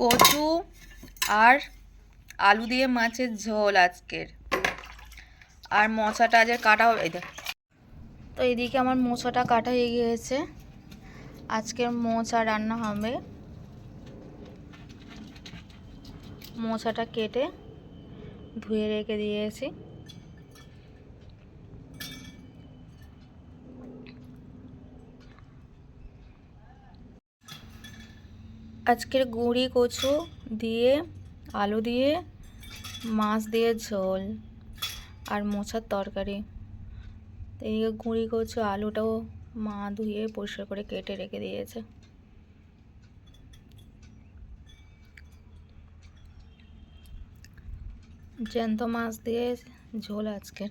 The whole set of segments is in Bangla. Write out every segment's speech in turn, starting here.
কচু আর আলু দিয়ে মাছের ঝোল আজকের। আর মোচাটা আজ কাটা হবে, এই তো এদিকে আমার মোচাটা কাটা হয়ে গিয়েছে। আজকের মোচা রান্না হবে। মোচাটা কেটে ধুয়ে রেখে দিয়েছি। আজকের গুঁড়ি কচু দিয়ে, আলু দিয়ে, মাছ দিয়ে ঝোল আর মোচার তরকারি। এদিকে গুঁড়ি কচু, আলুটাও মা ধুয়ে পরিষ্কার করে কেটে রেখে দিয়েছে। জ্যান্ত মাছ দিয়ে ঝোল আজকের।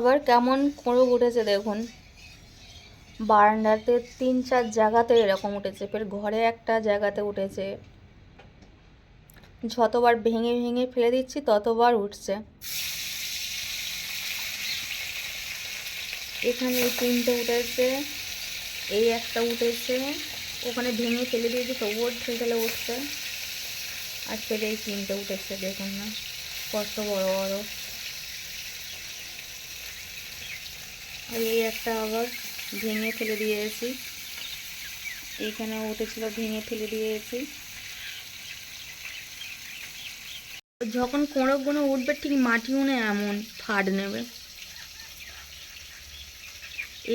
আবার কেমন কোঁড়ো উঠেছে দেখুন। বারান্দাতে তিন চার জায়গাতে এরকম উঠেছে, ফের ঘরে একটা জায়গাতে উঠেছে। যতবার ভেঙে ভেঙে ফেলে দিচ্ছি, ততবার উঠছে। এখানে এই তিনটে উঠেছে, এই একটা উঠেছে, ওখানে ভেঙে ফেলে দিয়েছি, তবুও ঠেলে উঠছে। আর ফের এই তিনটে উঠেছে, দেখুন না, কত বড় বড়। এই একটা আবার ভেঙে ফেলে দিয়েছি। এইখানে উঠেছিল ভেঙে ফেলে দিয়েছি। যখন কোঁড়োগুলো উঠবে, ঠিক মাটি উনে এমন ফাট নেবে।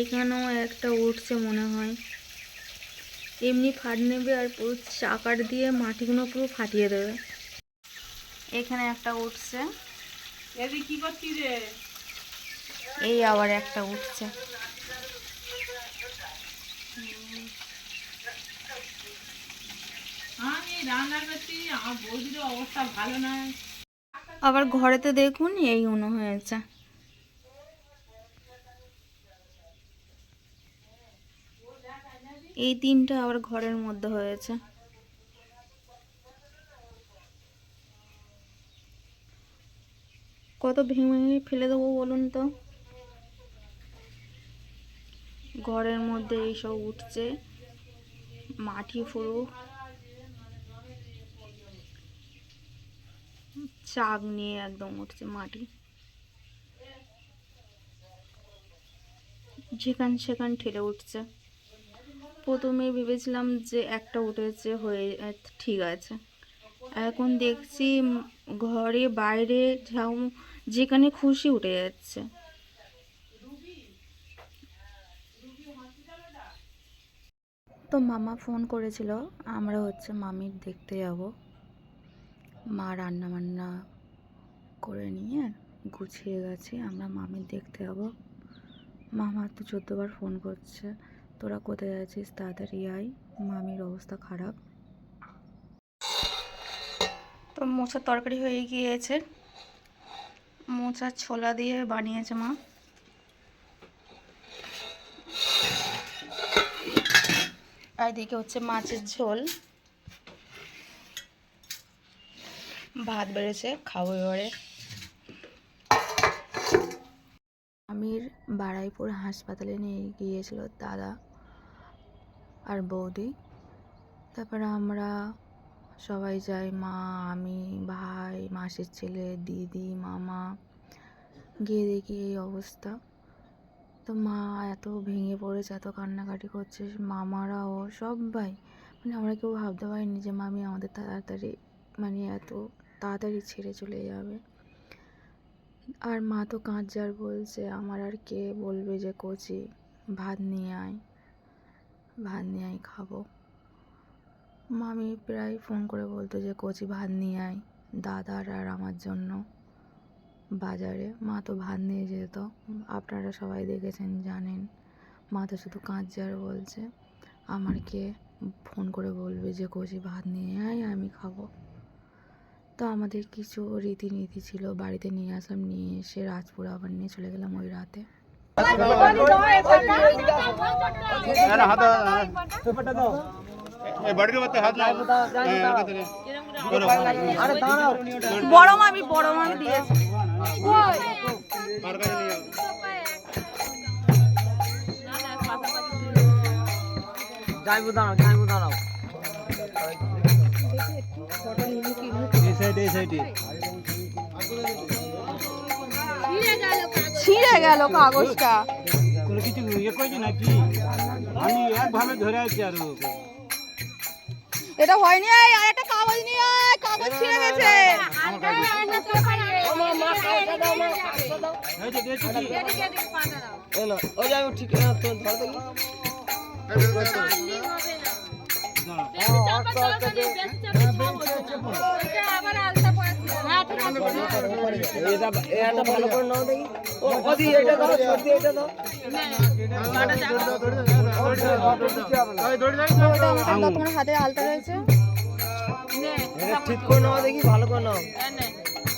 এখানেও একটা উঠছে মনে হয়। এমনি ফাট নেবে আর পুরো চাকার দিয়ে মাটিগুলো পুরো ফাটিয়ে দেবে। এখানে একটা উঠছে। কি করছিস রে? এই আবার একটা উঠছে। আবার ঘরেতে দেখুন এই উনো হয়েছে। এই তিনটা আবার ঘরের মধ্যে হয়েছে। কত ভেঙে ফেলে দেবো বলুন তো? ঘরের মধ্যে এইসব উঠছে। মাটি ফুরু চাক নিয়ে একদম উঠছে মাটি। যেখান সেখান ঠেলে উঠছে। প্রথমে ভেবেছিলাম যে একটা উঠেছে হয়ে, ঠিক আছে। এখন দেখছি ঘরে বাইরে যেখানে খুশি উঠে যাচ্ছে। তো মামা ফোন করেছিল, আমরা হচ্ছে মামির দেখতে যাব। মা রান্না বান্না করে নিয়ে গুছিয়ে গেছে, আমরা মামির দেখতে যাব। মামা তো চোদ্দবার ফোন করছে, তোরা কোথায় আছিস? তাড়াতাড়ি আয়, মামির অবস্থা খারাপ। তো মোচার তরকারি হয়ে গিয়েছে। মোচার ছোলা দিয়ে বানিয়েছে মা। আর এদিকে হচ্ছে মাছের ঝোল। ভাত বেড়েছে, খাব এবারে। আমির বারাইপুর হাসপাতালে নিয়ে গিয়েছিল দাদা আর বৌদি। তারপরে আমরা সবাই যাই, মা, আমি, ভাই, মাসির ছেলে, দিদি, মামা। গিয়ে দেখি এই অবস্থা। তো মা এত ভেঙে পড়েছে, এত কান্নাকাটি করছে মামারাও সবাই মানে আমরা কেউ ভাবতে পারিনি যে মামি আমাদের তাড়াতাড়ি মানে এত তাড়াতাড়ি ছেড়ে চলে যাবে। আর মা তো কাঁচার বলছে, আমার আর কে বলবে যে কচি ভাত নিয়ে আয়, ভাত নিয়ে আয়, খাব। মামি প্রায় ফোন করে বলতো যে, কচি ভাত নিয়ে আয়, দাদার আর আমার জন্য। বাজারে। মা তো ভাত নিয়ে যেত। আপনারা সবাই দেখেছেন, জানেন। মা তো শুধু কাঁচার বলছে আমার কে ফোন করে বলবে যে, কচি ভাত নিয়ে আয়, আমি খাব। তো আমাদের কিছু রীতিনীতি ছিল, বাড়িতে নিয়ে আসলাম, নিয়ে এসে রাজপুর আবার নিয়ে চলে গেলাম ওই রাতে। বড় মামি বড় মামি দিয়েছে। যাইবো দাঁড়াও যাইবো দাঁড়াও ছিঁড়ে গেল কাগজটা। কোনো কিছু ইয়ে করেছি নাকি আমি একভাবে ধরে আছি আর এটা হয়নি আর একটা কাগজ নিয়ে কাগজ ছিঁড়ে গেছে। ও যাইবো ঠিক আছে ধর দেখি। এটা এটা ভালো করে নাও দেখি। ও ওদি এটা দাও সর্দি এটা দাও। তোমার হাতে আলতা রয়েছে ঠিক করে নাও দেখি ভালো করে নাও।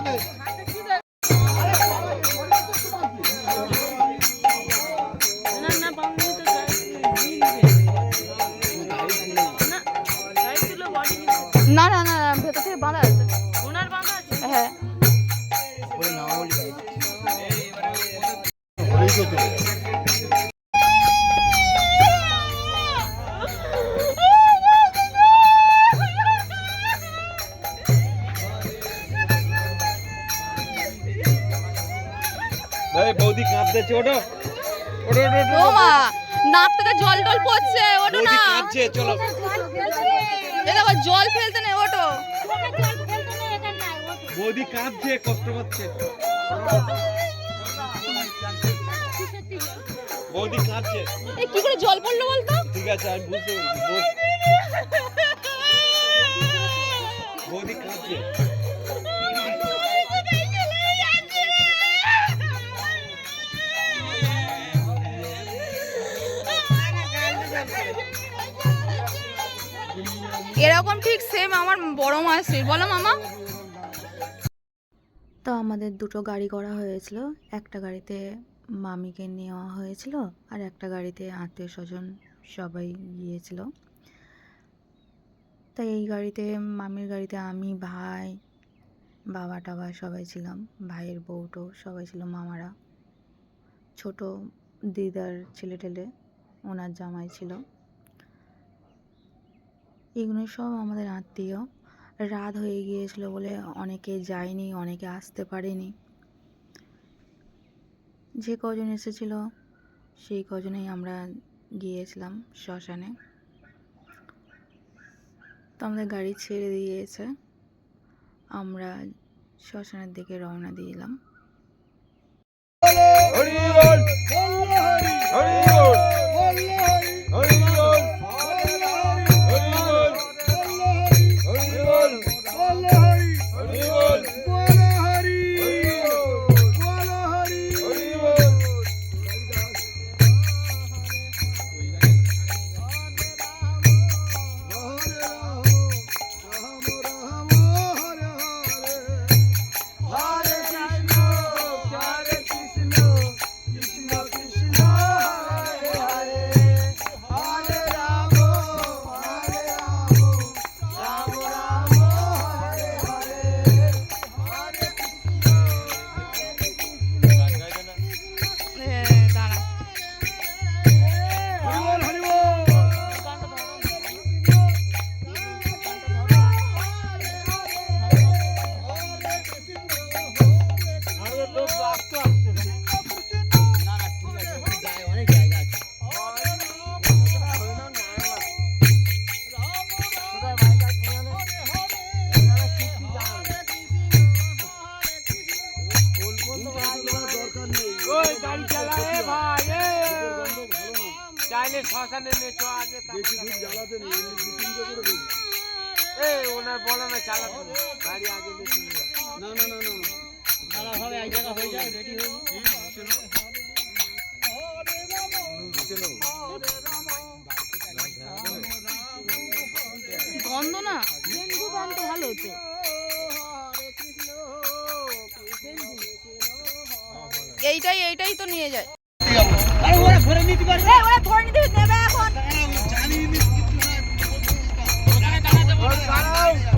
না বৌদি কষ্ট পাচ্ছে। বৌদি কাঁপছে এই কি করে জল পড়ল বলতো? ঠিক আছে আমি বুঝতে পেরেছি বৌদি। কাঁপছে এরকম ঠিক সেম আমার বড় মায়ের স্ত্রী। বলো মামা। আমাদের দুটো গাড়ি করা হয়েছিল। একটা গাড়িতে মামিকে নেওয়া হয়েছিল আর একটা গাড়িতে আত্মীয় স্বজন সবাই গিয়েছিল। তাই এই গাড়িতে, মামির গাড়িতে আমি, ভাই বাবা টাবা সবাই ছিলাম। ভাইয়ের বউটো সবাই ছিল, মামারা। ছোট দিদার ছেলে টেলে ওনার জামাই ছিল। এগুলো সব আমাদের আত্মীয়। রাত হয়ে গিয়েছিল বলে অনেকে যায়নি, অনেকে আসতে পারেনি। যে কজন এসেছিল, সেই কজনেই আমরা গিয়েছিলাম শ্মশানে। তো আমাদের গাড়ি ছেড়ে দিয়েছে। আমরা শ্মশানের দিকে রওনা দিলাম হরি হরি হরি হরি গাড়ি আগে চলে যাও না না না না চালা হবে এক জায়গা হয়ে যায় রেডি হয়ে গন্ধ না ডেঙ্গু গন্ধ ভালো তো এইটাই এইটাই তো নিয়ে যায়। ওরা ধরে নিতে পারবে ওরা ধরে নিতে নেবে এখন আস্তে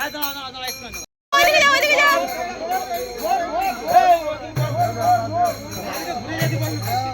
ওইদিকে যাও ওইদিকে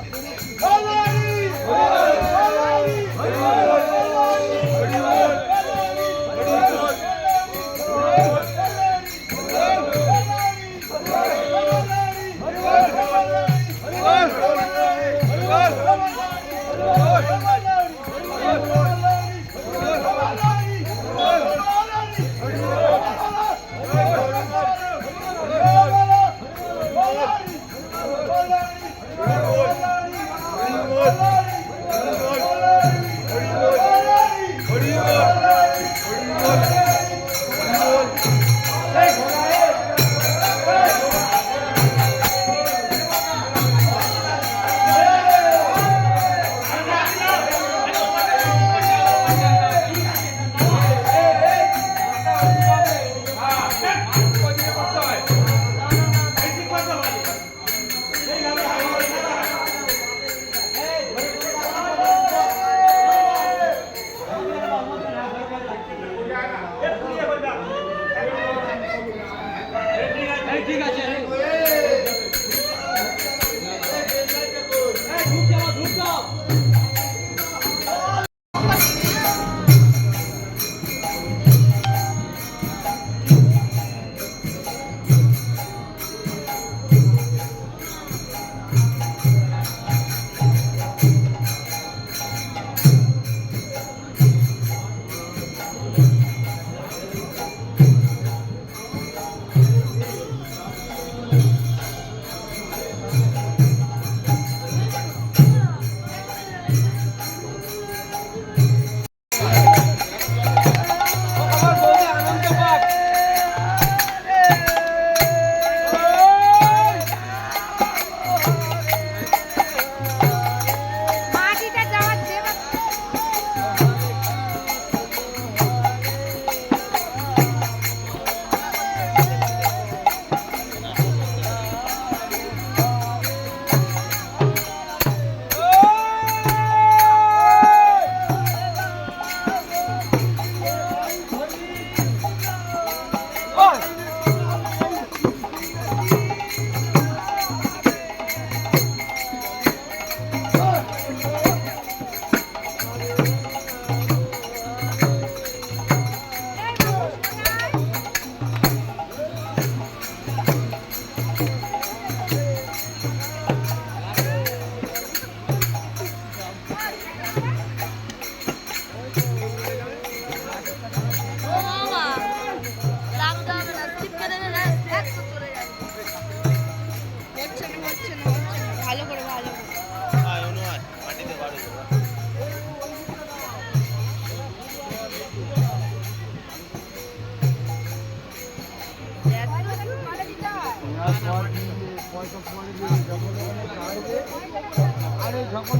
আরে যখন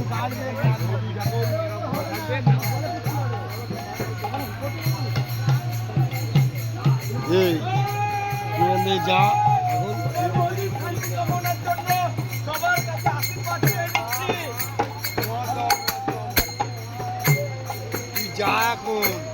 তুই যা তুই যা এখন।